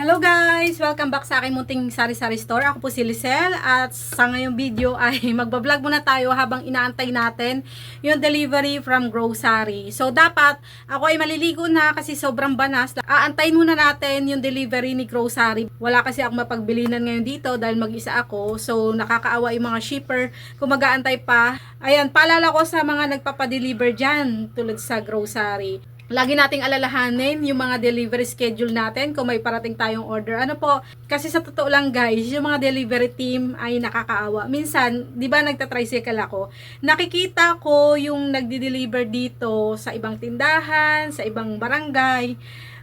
Hello guys! Welcome back sa aking munting sari-sari store. Ako po si Lisel at sa ngayong video ay magbablog muna tayo habang inaantay natin yung delivery from grocery. So dapat ako ay maliligo na kasi sobrang banas. Aantayin muna natin yung delivery ni grocery. Wala kasi ako mapagbilinan ngayon dito dahil mag-isa ako. So nakakaawa yung mga shipper kung mag-aantay pa. Ayan, paalala ko sa mga nagpapadeliver dyan tulad sa grocery. Lagi nating alalahanin yung mga delivery schedule natin kung may parating tayong order. Ano po, kasi sa totoo lang guys, yung mga delivery team ay nakakaawa. Minsan, di ba nagta-tricycle ako, nakikita ko yung nagdi-deliver dito sa ibang tindahan, sa ibang barangay,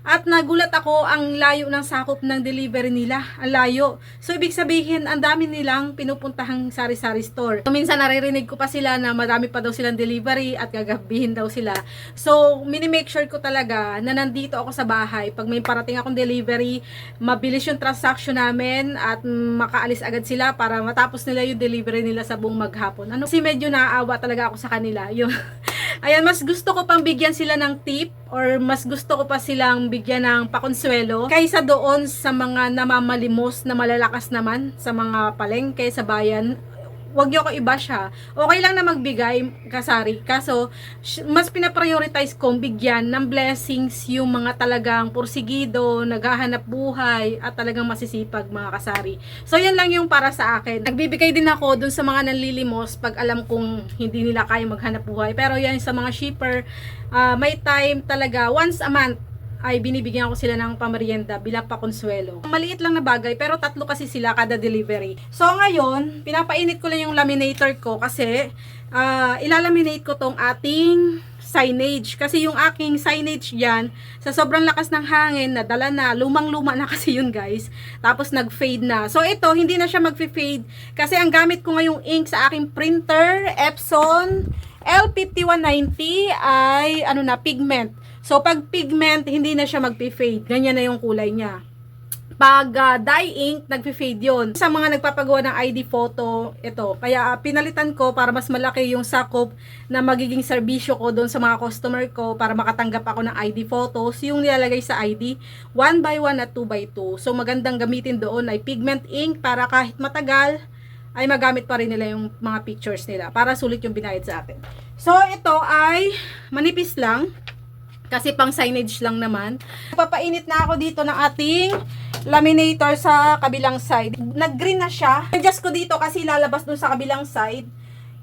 at nagulat ako ang layo ng sakop ng delivery nila. Ang layo. So, ibig sabihin, ang dami nilang pinupuntahang sari-sari store. So, minsan naririnig ko pa sila na marami pa daw silang delivery at gagabihin daw sila. So, mini-make sure ko talaga na nandito ako sa bahay. Pag may parating akong delivery, mabilis yung transaction namin at makaalis agad sila para matapos nila yung delivery nila sa buong maghapon. Ano, kasi medyo naaawa talaga ako sa kanila. Yung, Ayan, mas gusto ko pang bigyan sila ng tip or mas gusto ko pa silang bigyan ng pakonsuelo kaysa doon sa mga namamalimos na malalakas naman sa mga palengke sa bayan wag niyo ko iba siya. Okay lang na magbigay kasari. Kaso, mas pinaprioritize kong bigyan ng blessings yung mga talagang porsigido, naghahanap buhay, at talagang masisipag mga kasari. So, yan lang yung para sa akin. Nagbibigay din ako dun sa mga nanlilimos pag alam kong hindi nila kaya maghanap buhay. Pero yan sa mga shipper, ah, may time talaga, once a month, ay binibigyan ko sila ng pamerienda bilang pakonsuelo. Maliit lang na bagay pero tatlo kasi sila kada delivery. So ngayon, pinapainit ko lang yung laminator ko kasi ah, ilalaminate ko tong ating signage. Kasi yung aking signage yan, sa sobrang lakas ng hangin, nadala na, lumang-luma na kasi yun guys. Tapos nag-fade na. So ito, hindi na siya mag-fade kasi ang gamit ko ngayong ink sa aking printer, Epson L5190 ay ano na, pigment. So, pag pigment, hindi na siya magpi-fade. Ganyan na yung kulay niya. Pag ah, dye ink, nagpi-fade yun. Sa mga nagpapagawa ng ID photo, ito. Kaya ah, pinalitan ko para mas malaki yung sakop na magiging serbisyo ko doon sa mga customer ko para makatanggap ako ng ID photos. Yung nilalagay sa ID, 1 by 1 at 2 by 2. So, magandang gamitin doon ay pigment ink para kahit matagal, ay magamit pa rin nila yung mga pictures nila para sulit yung binayad sa atin. So, ito ay manipis lang. Kasi pang signage lang naman. Papainit na ako dito ng ating laminator sa kabilang side. Nag-green na siya. Adjust ko dito kasi lalabas dun sa kabilang side.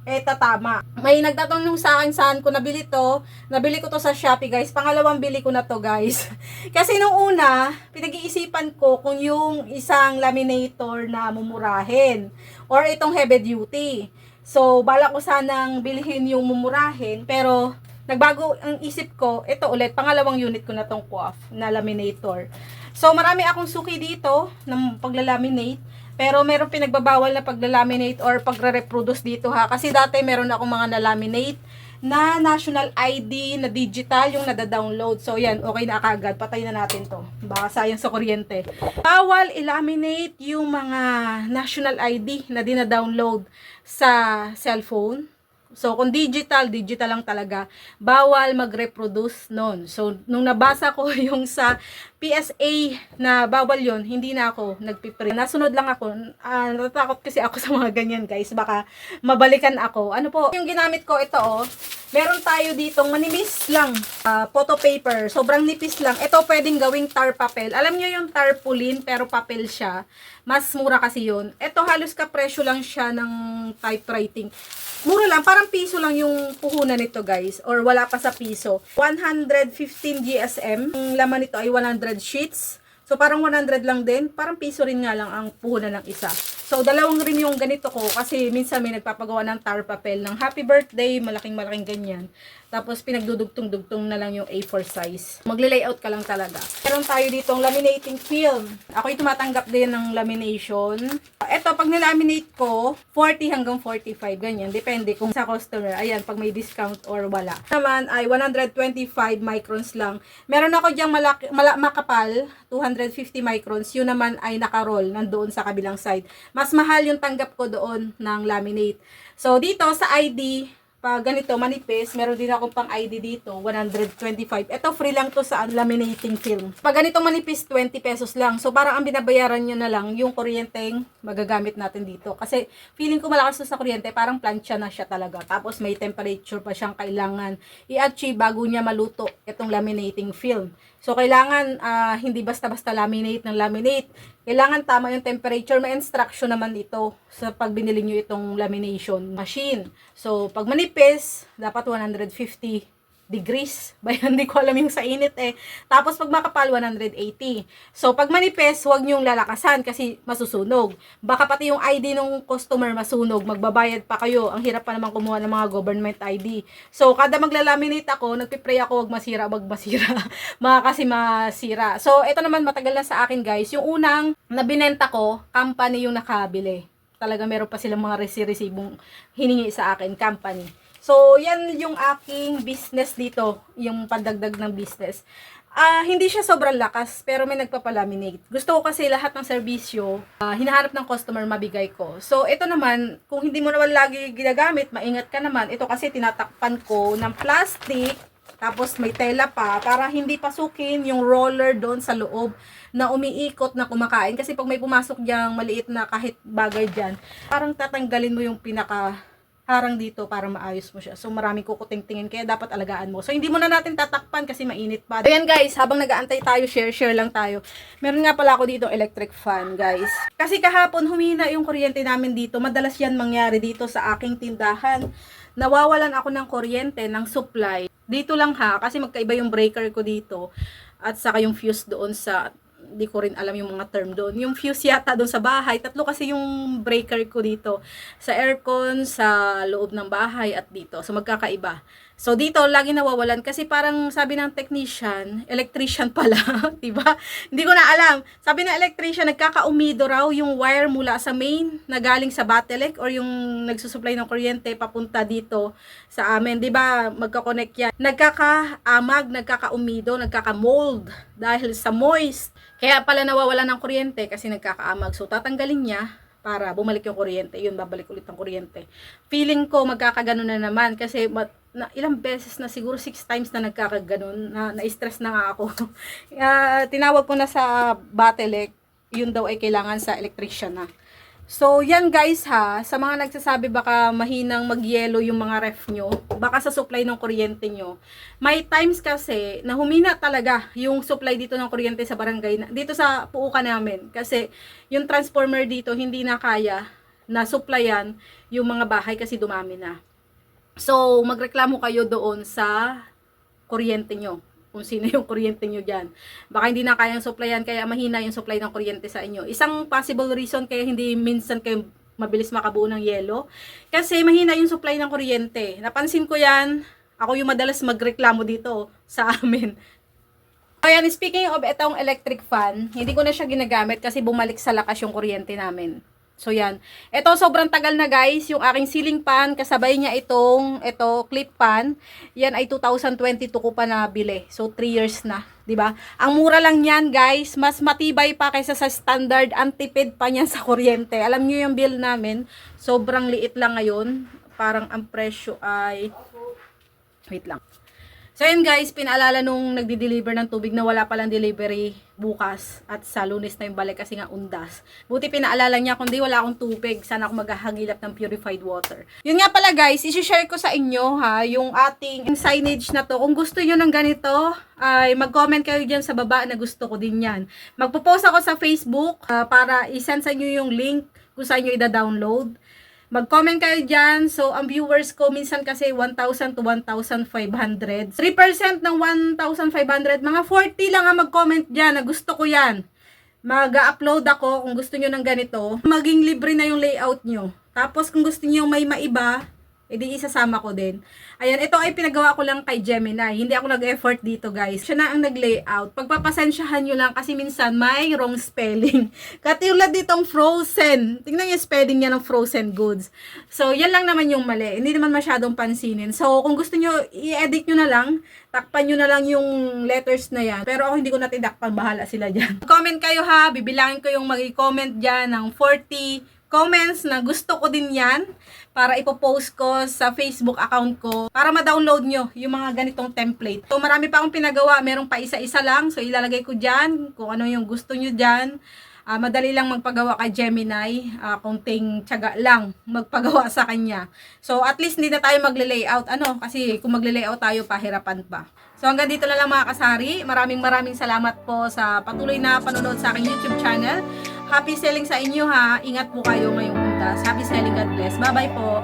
Eh, tatama. May nagtatanong sa akin saan ko nabili to. Nabili ko to sa Shopee, guys. Pangalawang bili ko na to, guys. kasi nung una, pinag-iisipan ko kung yung isang laminator na mumurahin. Or itong heavy duty. So, bala ko sanang bilhin yung mumurahin. Pero, nagbago ang isip ko, ito ulit, pangalawang unit ko na tong coif na laminator. So, marami akong suki dito ng paglalaminate. Pero meron pinagbabawal na paglalaminate or pagre-reproduce dito ha. Kasi dati meron akong mga nalaminate na national ID na digital yung nada-download. So, yan, okay na kagad. Patay na natin to. Baka sayang sa kuryente. Bawal ilaminate yung mga national ID na dina-download sa cellphone. So, kung digital, digital lang talaga. Bawal mag-reproduce nun. So, nung nabasa ko yung sa PSA na bawal yon hindi na ako nagpiprint. Nasunod lang ako. Ah, natatakot kasi ako sa mga ganyan, guys. Baka mabalikan ako. Ano po, yung ginamit ko, ito oh. Meron tayo ditong manimis lang. ah, photo paper. Sobrang nipis lang. Ito pwedeng gawing tar papel. Alam nyo yung tarpaulin, pero papel siya. Mas mura kasi yun. Ito halos kapresyo lang siya ng typewriting. Mura lang, parang piso lang yung puhunan nito guys. Or wala pa sa piso. 115 GSM. Ang laman nito ay 100 sheets. So parang 100 lang din. Parang piso rin nga lang ang puhunan ng isa. So dalawang rin yung ganito ko kasi minsan may nagpapagawa ng tar papel ng happy birthday, malaking malaking ganyan. Tapos pinagdudugtong-dugtong na lang yung A4 size. Magle-layout ka lang talaga. Meron tayo ditong laminating film. Ako'y tumatanggap din ng lamination. Ito, pag nilaminate ko, 40 hanggang 45, ganyan. Depende kung sa customer. Ayan, pag may discount or wala. Naman ay 125 microns lang. Meron ako diyang malaki, mala, makapal, 250 microns. Yun naman ay nakaroll nandoon sa kabilang side. Mas mahal yung tanggap ko doon ng laminate. So, dito sa ID, pag ganito, manipis, meron din akong pang ID dito, 125. Ito, free lang to sa laminating film. Pag ganito manipis, 20 pesos lang. So, parang ang binabayaran nyo na lang, yung kuryenteng magagamit natin dito. Kasi, feeling ko malakas to sa kuryente, parang plancha na siya talaga. Tapos, may temperature pa siyang kailangan i-achieve bago niya maluto itong laminating film. So, kailangan ah, hindi basta-basta laminate ng laminate. Kailangan tama yung temperature. May instruction naman ito sa pag binili nyo itong lamination machine. So, pag manipis, dapat 150 degrees. Ba hindi ko alam yung sa init eh. Tapos pag makapal, 180. So, pag manipis, huwag nyong lalakasan kasi masusunog. Baka pati yung ID ng customer masunog, magbabayad pa kayo. Ang hirap pa naman kumuha ng mga government ID. So, kada maglalaminate ako, nagpipray ako, wag masira, wag masira. mga kasi masira. So, ito naman matagal na sa akin guys. Yung unang na binenta ko, company yung nakabili. Talaga meron pa silang mga resi-resibong hiningi sa akin, company. So, yan yung aking business dito, yung pandagdag ng business. Ah, hindi siya sobrang lakas, pero may nagpapalaminate. Gusto ko kasi lahat ng serbisyo, ah, hinahanap ng customer, mabigay ko. So, ito naman, kung hindi mo naman lagi ginagamit, maingat ka naman. Ito kasi tinatakpan ko ng plastic, tapos may tela pa, para hindi pasukin yung roller doon sa loob na umiikot na kumakain. Kasi pag may pumasok diyang maliit na kahit bagay dyan, parang tatanggalin mo yung pinaka harang dito para maayos mo siya. So, maraming kukuting-tingin, kaya dapat alagaan mo. So, hindi mo na natin tatakpan kasi mainit pa. Ayan guys, habang nag-aantay tayo, share-share lang tayo. Meron nga pala ako dito electric fan, guys. Kasi kahapon, humina yung kuryente namin dito. Madalas yan mangyari dito sa aking tindahan. Nawawalan ako ng kuryente, ng supply. Dito lang ha, kasi magkaiba yung breaker ko dito. At saka yung fuse doon sa di ko rin alam yung mga term doon. Yung fuse yata doon sa bahay, tatlo kasi yung breaker ko dito. Sa aircon, sa loob ng bahay at dito. So magkakaiba. So dito, lagi nawawalan kasi parang sabi ng technician, electrician pala, 'di ba? Hindi ko na alam. Sabi ng electrician, nagkakaumido raw yung wire mula sa main na galing sa Batelec or yung nagsusupply ng kuryente papunta dito sa amin. 'Di ba? Magka-connect yan. Nagkakaamag, nagkakaumido, nagkaka-mold dahil sa moist. Kaya pala nawawalan ng kuryente kasi nagkakaamag. So tatanggalin niya para bumalik yung kuryente. Yun, babalik ulit ang kuryente. Feeling ko magkakaganon na naman kasi ma- na, ilang beses na siguro six times na nagkakaganon na na-stress na nga ako. Ah, tinawag ko na sa Batelec, yun daw ay kailangan sa electrician na. So, yan guys ha, sa mga nagsasabi baka mahinang magyelo yung mga ref nyo, baka sa supply ng kuryente nyo. May times kasi na humina talaga yung supply dito ng kuryente sa barangay, dito sa puukan namin. Kasi yung transformer dito hindi na kaya na supplyan yung mga bahay kasi dumami na. So, magreklamo kayo doon sa kuryente nyo. Kung sino yung kuryente nyo dyan. Baka hindi na kayang supplyan, kaya mahina yung supply ng kuryente sa inyo. Isang possible reason kaya hindi minsan kayo mabilis makabuo ng yelo. Kasi mahina yung supply ng kuryente. Napansin ko yan. Ako yung madalas magreklamo dito sa amin. Ayan, speaking of itong electric fan, hindi ko na siya ginagamit kasi bumalik sa lakas yung kuryente namin. So yan. Ito sobrang tagal na guys, yung aking ceiling fan, kasabay niya itong ito clip fan. Yan ay 2022 ko pa nabili. So 3 years na, 'di ba? Ang mura lang niyan, guys. Mas matibay pa kaysa sa standard, antipid pa niyan sa kuryente. Alam niyo yung bill namin, sobrang liit lang ngayon. Parang ang presyo ay Wait lang. So yun guys, pinaalala nung nagdi-deliver ng tubig na wala palang delivery bukas at sa lunes na yung balik kasi nga undas. Buti pinaalala niya kundi wala akong tubig, sana ako maghahagilap ng purified water. Yun nga pala guys, isi-share ko sa inyo ha, yung ating signage na to. Kung gusto niyo ng ganito, ay mag-comment kayo dyan sa baba na gusto ko din yan. Magpo-post ako sa Facebook ah, para i-send sa inyo yung link kung saan nyo i-download. Mag-comment kayo dyan. So, ang viewers ko, minsan kasi 1,000 to 1,500. 3% ng 1,500. Mga 40 lang ang mag-comment dyan na gusto ko yan. Mag-upload ako kung gusto nyo ng ganito. Maging libre na yung layout nyo. Tapos, kung gusto nyo may maiba, edi isasama ko din. Ayan, ito ay pinagawa ko lang kay Gemini. Hindi ako nag-effort dito, guys. Siya na ang nag-layout. Pagpapasensyahan nyo lang kasi minsan may wrong spelling. Katulad ditong frozen. Tingnan yung spelling niya ng frozen goods. So, yan lang naman yung mali. Hindi naman masyadong pansinin. So, kung gusto nyo, i-edit nyo na lang. Takpan nyo na lang yung letters na yan. Pero ako hindi ko na tinakpan. Bahala sila dyan. Comment kayo ha. Bibilangin ko yung mag-comment dyan ng 40 comments na gusto ko din yan para ipopost ko sa Facebook account ko para ma-download nyo yung mga ganitong template. So marami pa akong pinagawa, merong pa isa-isa lang. So ilalagay ko dyan kung ano yung gusto nyo dyan. Ah, madali lang magpagawa kay Gemini, ah, kunting tiyaga lang magpagawa sa kanya. So at least hindi na tayo magle-layout ano kasi kung magle-layout tayo pahirapan pa. So hanggang dito na lang mga kasari. Maraming maraming salamat po sa patuloy na panonood sa aking YouTube channel. Happy selling sa inyo ha. Ingat po kayo ngayong undas. Happy selling. God bless. Bye-bye po.